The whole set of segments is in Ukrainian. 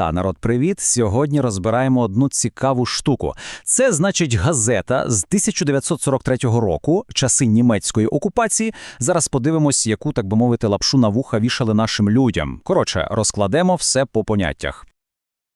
Та народ, привіт! Сьогодні розбираємо одну цікаву штуку. Це значить газета з 1943 року, часи німецької окупації. Зараз подивимось, яку, так би мовити, лапшу на вуха вішали нашим людям. Коротше, розкладемо все по поняттях.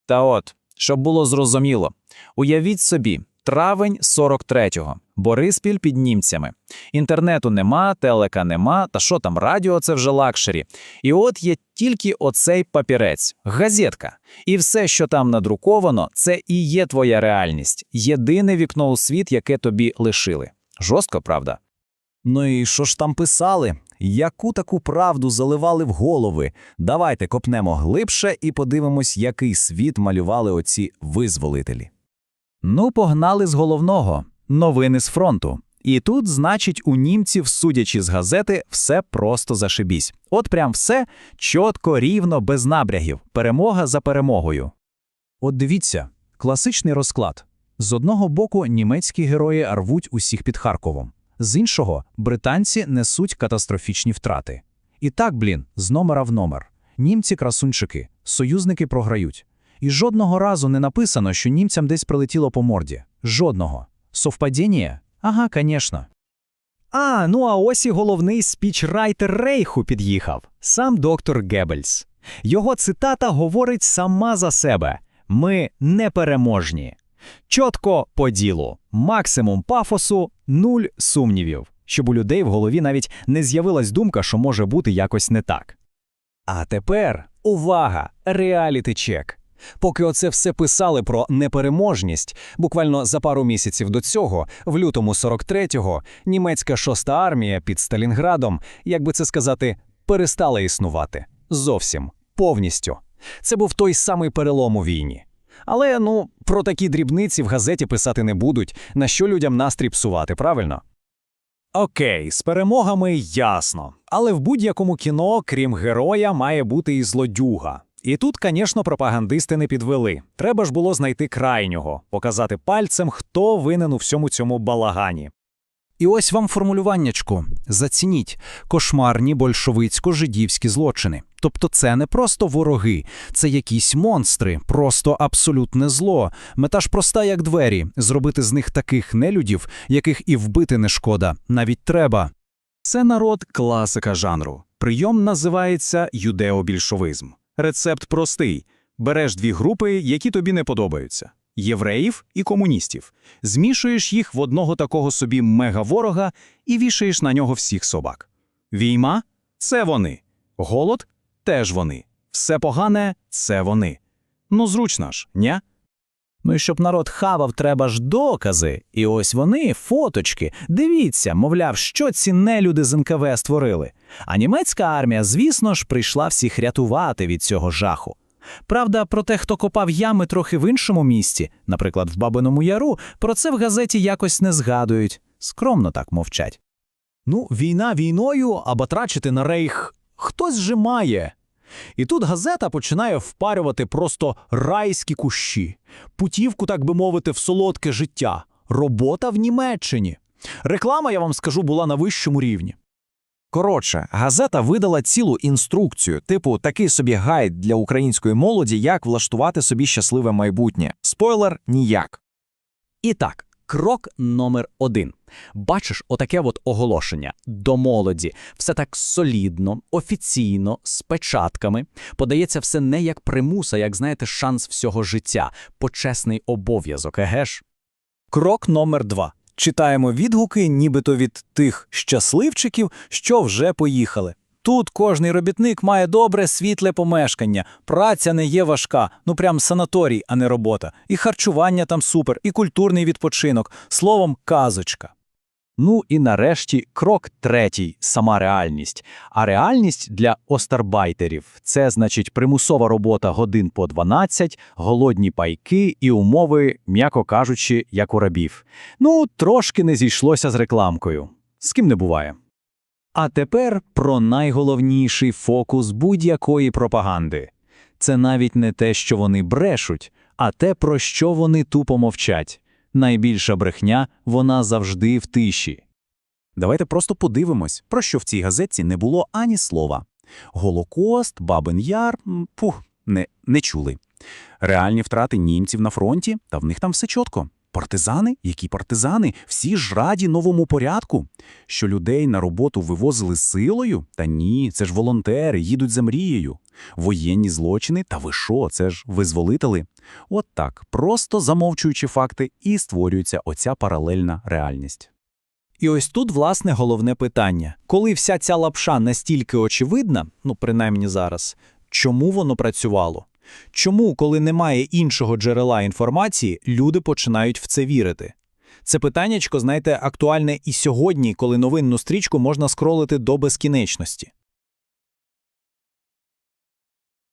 Та от, щоб було зрозуміло, уявіть собі, травень 43-го, Бориспіль під німцями. Інтернету нема, телека нема, та що там, радіо це вже лакшері. І от є тільки оцей папірець, газетка. І все, що там надруковано, це і є твоя реальність, єдине вікно у світ, яке тобі лишили. Жорстко, правда? Ну і що ж там писали? Яку таку правду заливали в голови? Давайте копнемо глибше і подивимось, який світ малювали оці визволителі. Ну, погнали з головного новини з фронту. І тут, значить, у німців, судячи з газети, все просто зашибісь. От прям все чітко, рівно, без набрягів. Перемога за перемогою. От дивіться, класичний розклад. З одного боку німецькі герої рвуть усіх під Харковом, з іншого британці несуть катастрофічні втрати. І так, блін, з номера в номер. Німці красунчики, союзники програють. І жодного разу не написано, що німцям десь прилетіло по морді. Жодного. Совпадіння? Ага, звісно. А, ну а ось і головний спічрайтер Рейху під'їхав, сам доктор Геббельс. Його цитата говорить сама за себе: ми непереможні. Чотко по ділу, максимум пафосу, нуль сумнівів, щоб у людей в голові навіть не з'явилась думка, що може бути якось не так. А тепер увага! Реаліті чек. Поки оце все писали про непереможність, буквально за пару місяців до цього, в лютому 43-го, німецька шоста армія під Сталінградом, як би це сказати, перестала існувати. Зовсім, повністю. Це був той самий перелом у війні. Але ну, про такі дрібниці в газеті писати не будуть, на що людям настрій псувати, правильно? Окей, з перемогами ясно. Але в будь-якому кіно, крім героя, має бути і злодюга. І тут, звісно, пропагандисти не підвели. Треба ж було знайти крайнього, показати пальцем, хто винен у всьому цьому балагані. І ось вам формулюваннячко. Зацініть кошмарні большевицько-жидівські злочини. Тобто це не просто вороги, це якісь монстри, просто абсолютне зло. Мета ж проста, як двері, зробити з них таких нелюдів, яких і вбити не шкода, навіть треба. Це народ класика жанру. Прийом називається юдеобільшовизм. Рецепт простий: береш дві групи, які тобі не подобаються. Євреїв і комуністів, змішуєш їх в одного такого собі мегаворога і вішаєш на нього всіх собак. Війма це вони, голод теж вони, все погане це вони. Ну, зручно ж, ня? Ну і щоб народ хавав, треба ж докази. І ось вони, фоточки. Дивіться, мовляв, що ці нелюди з НКВ створили. А німецька армія, звісно ж, прийшла всіх рятувати від цього жаху. Правда, про те, хто копав ями трохи в іншому місці, наприклад, в Бабиному Яру, про це в газеті якось не згадують. Скромно так мовчать. Ну, війна війною, а батрачити на рейх хтось же має. І тут газета починає впарювати просто райські кущі, путівку, так би мовити, в солодке життя, робота в Німеччині. Реклама, я вам скажу, була на вищому рівні. Коротше, газета видала цілу інструкцію, типу такий собі гайд для української молоді, як влаштувати собі щасливе майбутнє. Спойлер ніяк. І так, крок номер один. Бачиш отаке от оголошення до молоді. Все так солідно, офіційно, з печатками. Подається все не як примуса, як знаєте, шанс всього життя, почесний обов'язок, еге ж? Крок номер два. Читаємо відгуки, нібито від тих щасливчиків, що вже поїхали. Тут кожний робітник має добре світле помешкання, праця не є важка, ну прям санаторій, а не робота. І харчування там супер, і культурний відпочинок. Словом, казочка. Ну і нарешті крок третій сама реальність. А реальність для остарбайтерів це значить примусова робота годин по 12, голодні пайки і умови, м'яко кажучи, як у рабів. Ну, трошки не зійшлося з рекламкою. З ким не буває. А тепер про найголовніший фокус будь-якої пропаганди. Це навіть не те, що вони брешуть, а те, про що вони тупо мовчать. Найбільша брехня вона завжди в тиші. Давайте просто подивимось, про що в цій газетці не було ані слова. Голокост, Бабин Яр, пух, не, не чули. Реальні втрати німців на фронті, та в них там все чітко. Партизани? Які партизани? Всі ж раді новому порядку. Що людей на роботу вивозили силою? Та ні, це ж волонтери, їдуть за мрією. Воєнні злочини? Та ви що, це ж визволителі? От так, просто замовчуючи факти, і створюється оця паралельна реальність. І ось тут, власне, головне питання. Коли вся ця лапша настільки очевидна, ну принаймні зараз, чому воно працювало? Чому, коли немає іншого джерела інформації, люди починають в це вірити? Це питаннячко, знаєте, актуальне і сьогодні, коли новинну стрічку можна скролити до безкінечності.